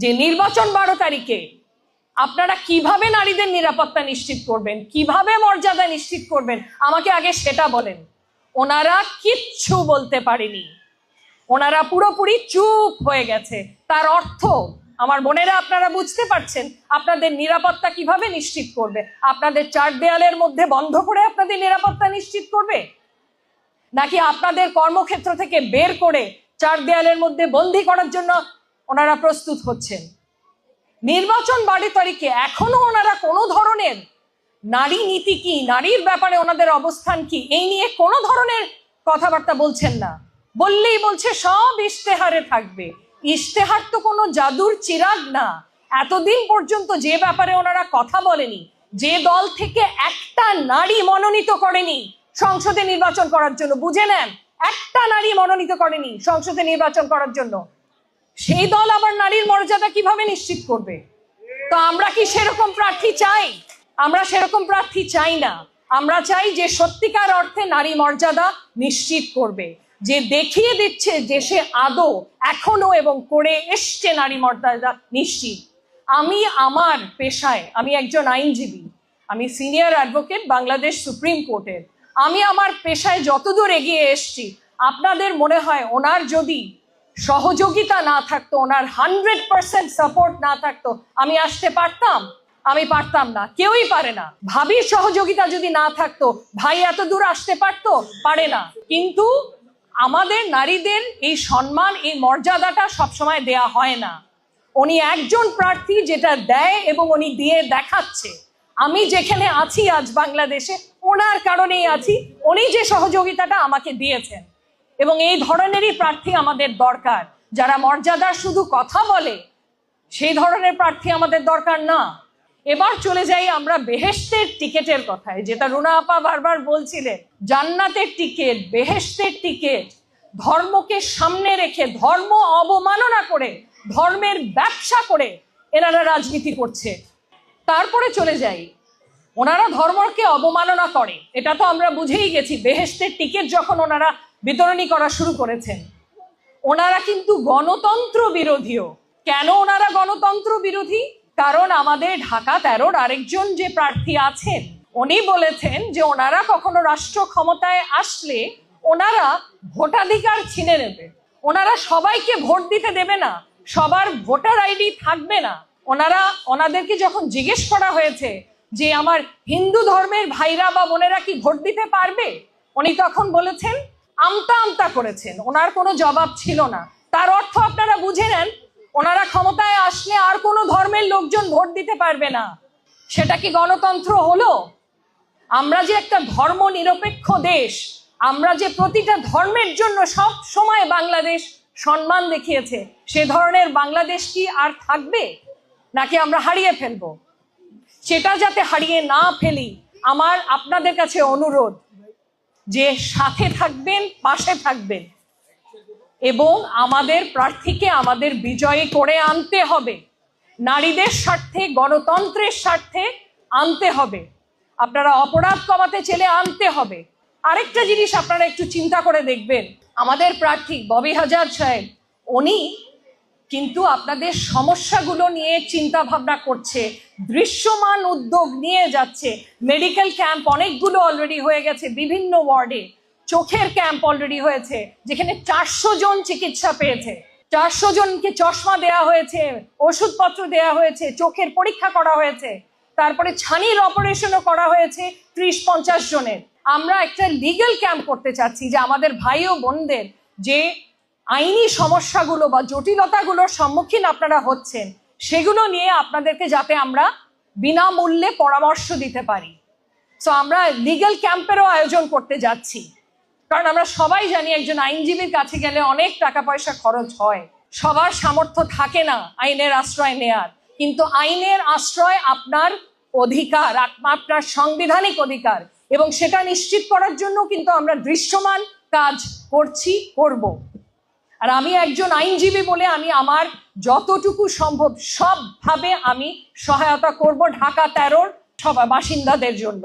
যে নির্বাচন বারো তারিখে আপনারা কীভাবে নারীদের নিরাপত্তা নিশ্চিত করবেন? কীভাবে মর্যাদা নিশ্চিত করবেন? আমাকে আগে সেটা বলেন। ওনারা কিচ্ছু বলতে পারেনি। ওনারা পুরোপুরি চুপ হয়ে গেছে। তার অর্থ, আমার বোনেরা আপনারা বুঝতে পারছেন, আপনাদের নিরাপত্তা কীভাবে নিশ্চিত করবে? আপনাদের চার দেয়ালের মধ্যে বন্ধ করে আপনাদের নিরাপত্তা নিশ্চিত করবে? নাকি আপনাদের কর্মক্ষেত্র থেকে বের করে চার দেয়ালের মধ্যে বন্দি করার জন্য ওনারা প্রস্তুত হচ্ছেন। নির্বাচন বারো তারিখে এখনও ওনারা কোনো ধরনের নারী নীতি কি, নারীর ব্যাপারে ওনাদের অবস্থান কি, এই নিয়ে কোনো ধরনের কথাবার্তা বলছেন না। বললেই বলছে, সব ইশতেহারে থাকবে। ইশতেহার তো কোনো জাদুর চিরাগ না। এতদিন পর্যন্ত যে ব্যাপারে ওনারা কথা বলেনি, যে দল থেকে একটা নারী মনোনীত করেনি সংসদে নির্বাচন করার জন্য, বুঝে নেন? একটা নারী মনোনীত করেনি সংসদে নির্বাচন করার জন্য। সেই দল আবার নারীর মর্যাদা কীভাবে নিশ্চিত করবে? তো আমরা কি সেরকম প্রার্থী চাই? আমরা সেরকম প্রার্থী চাই না। আমরা চাই যে সত্যিকার অর্থে নারী মর্যাদা নিশ্চিত করবে। যে দেখিয়ে দিচ্ছে যে সে আদৌ এখনও এবং করে এসছে নারী মর্যাদা নিশ্চিত। আমি আমার পেশায়, আমি একজন আইনজীবী, আমি সিনিয়র অ্যাডভোকেট বাংলাদেশ সুপ্রিম কোর্টের। আমি আমার পেশায় যতদূর এগিয়ে এসছি, আপনাদের মনে হয় ওনার যদি সহযোগিতা না থাকতো, ওনার হান্ড্রেড পার্সেন্ট সাপোর্ট না থাকতো, আমি আসতে পারতাম? আমি পারতাম না, কেউই পারে না। ভাবির সহযোগিতা যদি না থাকতো, ভাই এত দূর আসতে পারতো? পারে না। কিন্তু আমাদের নারীদের এই সম্মান, এই মর্যাদাটা সবসময় দেয়া হয় না। উনি একজন প্রার্থী যেটা দেয় এবং উনি দিয়ে দেখাচ্ছে। আমি যেখানে আছি আজ বাংলাদেশে, ওনার কারণেই আছি। উনি যে সহযোগিতাটা আমাকে দিয়েছেন। এবং এই ধরনেরই প্রার্থী আমাদের দরকার। যারা মর্যাদার শুধু কথা বলে, সেই ধরনের প্রার্থী আমাদের দরকার না। এবার চলে যাই আমরা বেহেস্তের টিকেটের কথায়, যেটা রুনা আপা বারবার বলছিলেন, জান্নাতের টিকিট বেহেস্তের টিকিট। ধর্মকে সামনে রেখে, ধর্ম অবমাননা করে, ধর্মের ব্যবসা করে এনারা রাজনীতি করছে। তারপরে চলে যাই, ওনারা ধর্মকে অবমাননা করে। এটা তো আমরা বুঝেই গেছি বেহেস্তের টিকিট যখন ওনারা বিতরণী করা শুরু করেছেন। ওনারা কিন্তু গণতন্ত্র বিরোধীও। কেন ওনারা গণতন্ত্র বিরোধী? কারণ আমাদের ঢাকা তেরোর আরেকজন যে প্রার্থী আছেন, উনি বলেছেন যে ওনারা কখনো রাষ্ট্র ক্ষমতায় আসলে ওনারা ভোটাধিকার ছিনে নেবে। ওনারা সবাইকে ভোট দিতে দেবে না। সবার ভোটার আইডি থাকবে না। ওনারা, ওনাদেরকে যখন জিজ্ঞেস করা হয়েছে যে আমার হিন্দু ধর্মের ভাইরা বা বোনেরা কি ভোট দিতে পারবে, উনি তখন বলেছেন আমতা আমতা করেছেন। ওনার কোনো জবাব ছিল না। তার অর্থ আপনারা বুঝে নেন, ওনারা ক্ষমতায় আসলে আর কোনো ধর্মের লোকজন ভোট দিতে পারবে না। সেটা কি গণতন্ত্র হলো? আমরা যে একটা ধর্ম নিরপেক্ষ দেশ, আমরা যে প্রতিটা ধর্মের জন্য সব সময় বাংলাদেশ সম্মান দেখিয়েছে, সে ধরনের বাংলাদেশ কি আর থাকবে? নাকি আমরা হারিয়ে ফেলব? সেটা যাতে হারিয়ে না ফেলি, আমার আপনাদের কাছে অনুরোধ। যে সাথে থাকবেন, পাশে থাকবেন। এবং আমাদের প্রার্থীকে আমাদের বিজয়ী করে আনতে হবে। নারীদের স্বার্থে, গণতন্ত্রের স্বার্থে আনতে হবে। আপনারা অপরাধ কমাতে চেলে আনতে হবে। আরেকটা জিনিস আপনারা একটু চিন্তা করে দেখবেন। আমাদের প্রার্থী ববি হাজার সাহেব, উনি কিন্তু আপনাদের সমস্যাগুলো নিয়ে চিন্তা ভাবনা করছে, দৃশ্যমান উদ্যোগ নিয়ে যাচ্ছে। মেডিকেল ক্যাম্প অনেকগুলো অলরেডি হয়ে গেছে বিভিন্ন ওয়ার্ডে। চোখের ক্যাম্প অলরেডি হয়েছে, যেখানে চারশো জন চিকিৎসা পেয়েছে। চারশো জনকে চশমা দেয়া হয়েছে, ওষুধপত্র দেয়া হয়েছে, চোখের পরীক্ষা করা হয়েছে। তারপরে ছানির অপারেশনও করা হয়েছে ত্রিশ পঞ্চাশ জনের। আমরা একটা লিগ্যাল ক্যাম্প করতে চাচ্ছি যে আমাদের ভাই ও বোনদের যে আইনি সমস্যাগুলো বা জটিলতাগুলোর সম্মুখীন আপনারা হচ্ছেন, সেগুলো নিয়ে আপনাদেরকে যাতে আমরা বিনামূল্যে পরামর্শ দিতে পারি। সো আমরা লিগ্যাল ক্যাম্পেরও আয়োজন করতে যাচ্ছি। কারণ আমরা সবাই জানি একজন আইনজীবীর কাছে গেলে অনেক টাকা পয়সা খরচ হয়। সবার সামর্থ্য থাকে না আইনের আশ্রয় নেয়ার। কিন্তু আইনের আশ্রয় আপনার অধিকার আপনার সাংবিধানিক অধিকার এবং সেটা নিশ্চিত করার জন্য কিন্তু আমরা দৃশ্যমান কাজ করছি, করব। আর আমি একজন আইনজীবী বলে আমি আমার যতটুকু সম্ভব সবভাবে আমি সহায়তা করব ঢাকা তেরোর বাসিন্দাদের জন্য।